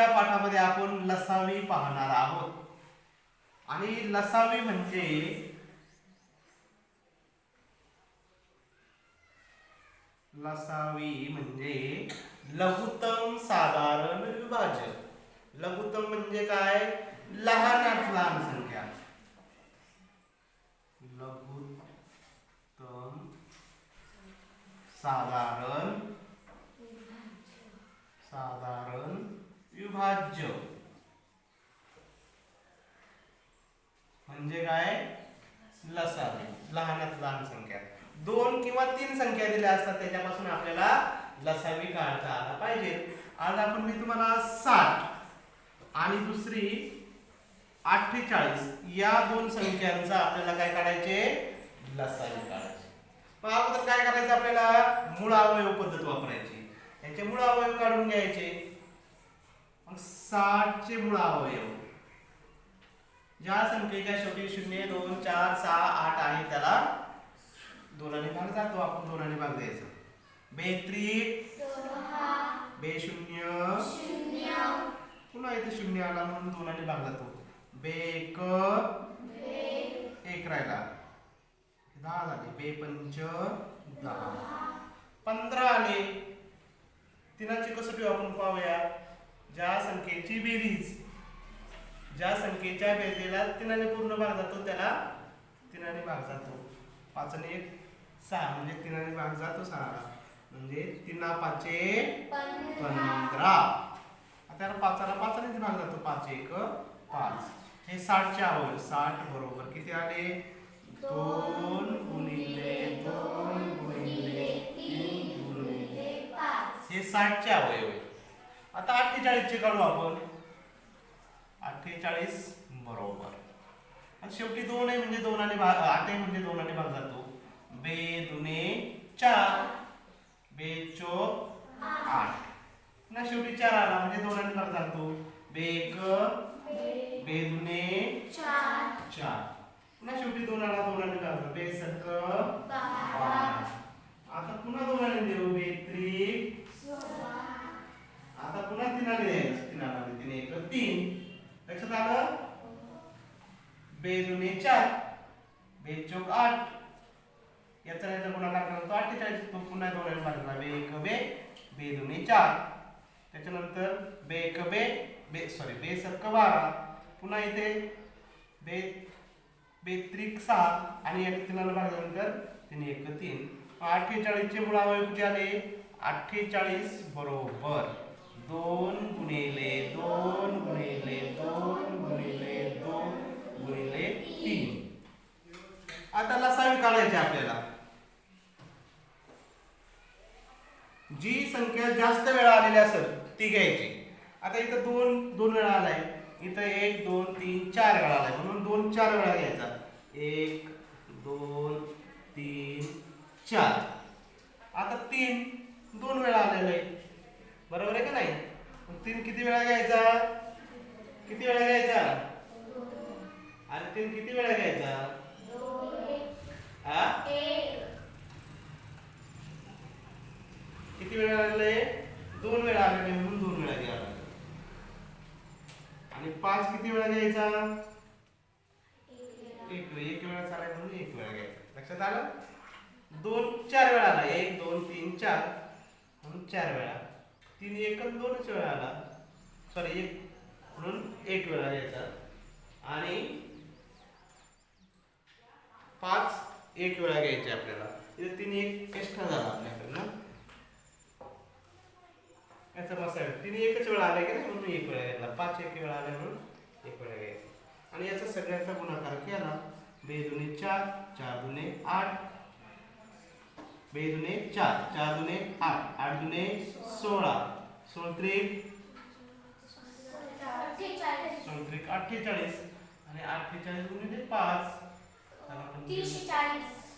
आजच्या पाठामध्ये आपण लसावी पाहणार आहोत. आणि लसावी म्हणजे लसावी म्हणजे लघुत्तम साधारण विभाजक लघुत्तम म्हणजे काय? लहानात लहान संख्या. लघुत्तम साधारण साधारण विभाज्य. म्हणजे काय? लसावी लहानात लहान संख्या. दोन किंवा तीन संख्या दिल्या असतात त्याच्यापासून आपल्याला लसावी काढता आला पाहिजे. आज आपण मी तुम्हाला साठ आणि दुसरी अठ्ठेचाळीस या दोन संख्यांचा आपल्याला काय काढायचे? लसावी काढायचे. मग अगोदर काय करायचं आपल्याला? मूळ अवयव पद्धत वापरायची. याचे मूळ अवयव काढून घ्यायचे. साठचे मूळ अवयव. ज्या संख्येच्या शेवटी शून्य दोन चार सहा आठ आहे त्याला दोनाने भाग जातो आपण दोनाने भाग द्यायचा. बेत्रिक बेशून्य पुन्हा इथे शून्य आला म्हणून दोनाने भाग जातो. बेक एक. राहिला. दहा झाले. बे पंच. दहा. पंधरा आले. तिनाची कसोटी आपण पाहूया. ज्या संख्येची बेरीज ज्या संख्येच्या बेरजेला तिनाने पूर्ण भाग जातो त्याला तिनाने भाग जातो. पाच आणि एक सहा. म्हणजे तिनाने भाग जातो सहा. म्हणजे तिना पाचे पंधरा. आता पाचाला पाचाने भाग जातो. पाच एक पाच. हे साठचे अवयव साठ बरोबर किती आले? दोन गुणिले दोन गुणिले तीन गुणिले हे साठचे अवयव आहे आता अठ्ठेचाळीसचे काढू आपण. अठ्ठेचाळीस बरोबर. आणि शेवटी दोन आहे म्हणजे दोनाने भाग आठ आहे म्हणजे दोनाने भाग जातो. बे दुने चार. बे चोक आठ. पुन्हा शेवटी चार आला म्हणजे दोनाने भाग जातो. बे एक बे दुने चार. पुन्हा शेवटी दोन आला दोनाने भाग जातो. बे सक आता पुन्हा दोनाने देऊ बे त्रिक आता पुन्हा तिनाने द्यायचं तिनाला तीन एक तीन लक्षात आलं बे दुने चार बे चौक आठ. याचा याचा गुणाकार करा तो अठ्ठेचाळीस तो पुन्हा दोन भागला बे एक बे बे दुने चार. त्याच्यानंतर बे एक बे बे सॉरी बे सक्क बारा. पुन्हा इथे बे बे त्रिक सहा आणि एक तिनाला भागल्यानंतर तीन एक तीन. अठ्ठेचाळीसचे मुळावय कुठे आले? अठ्ठेचाळीस बरोबर. दोन गुणेले दोन गुणिले दोन गुणिले. दोन गुणिले तीन आता लसावी काढायचे आपल्याला. जी संख्या जास्त वेळा आलेली असेल ती घ्यायची. आता इथं दोन दोन वेळा आलाय. इथं एक दोन तीन चार वेळा आलाय. म्हणून दोन चार वेळा घ्यायचा. एक दोन तीन चार. आता तीन दोन वेळा आलेलं आहे. बरोबर आहे का नाही? तीन किती वेळा घ्यायचा? किती वेळा घ्यायचा? आणि तीन किती वेळा घ्यायचा? हा? किती वेळा आलेले दोन वेळा आलेले म्हणून दोन वेळा घ्यावा लागेल. आणि पाच किती वेळा घ्यायचा? एक एक वेळा चालाय म्हणून एक वेळा घ्यायचा. लक्षात आलं? दोन चार वेळा आला. एक दोन तीन चार. म्हणून चार वेळा. तीन एक दोनच वेळा आला. सॉरी एक. म्हणून एक वेळा घ्यायचा. आणि पाच एक वेळा घ्यायचे आपल्याला. इथे तीन एक एक्स्ट्रा झाला आपल्याकडे ना? याचा मसाला. तिने एकच वेळा आला की नाही म्हणून एक वेळा घेतला पाच एक वेळा आला म्हणून एक वेळा घ्यायचा. आणि याचा सगळ्याचा गुणाकार केला. बे दुने चार चार दुने आठ. बे दुने चार चार दुने आठ आठ दुने सोळा. सोळ त्रिक सोळ त्रिक अठ्ठेचाळीस. आणि अठ्ठेचाळीस गुणिले पाच. 340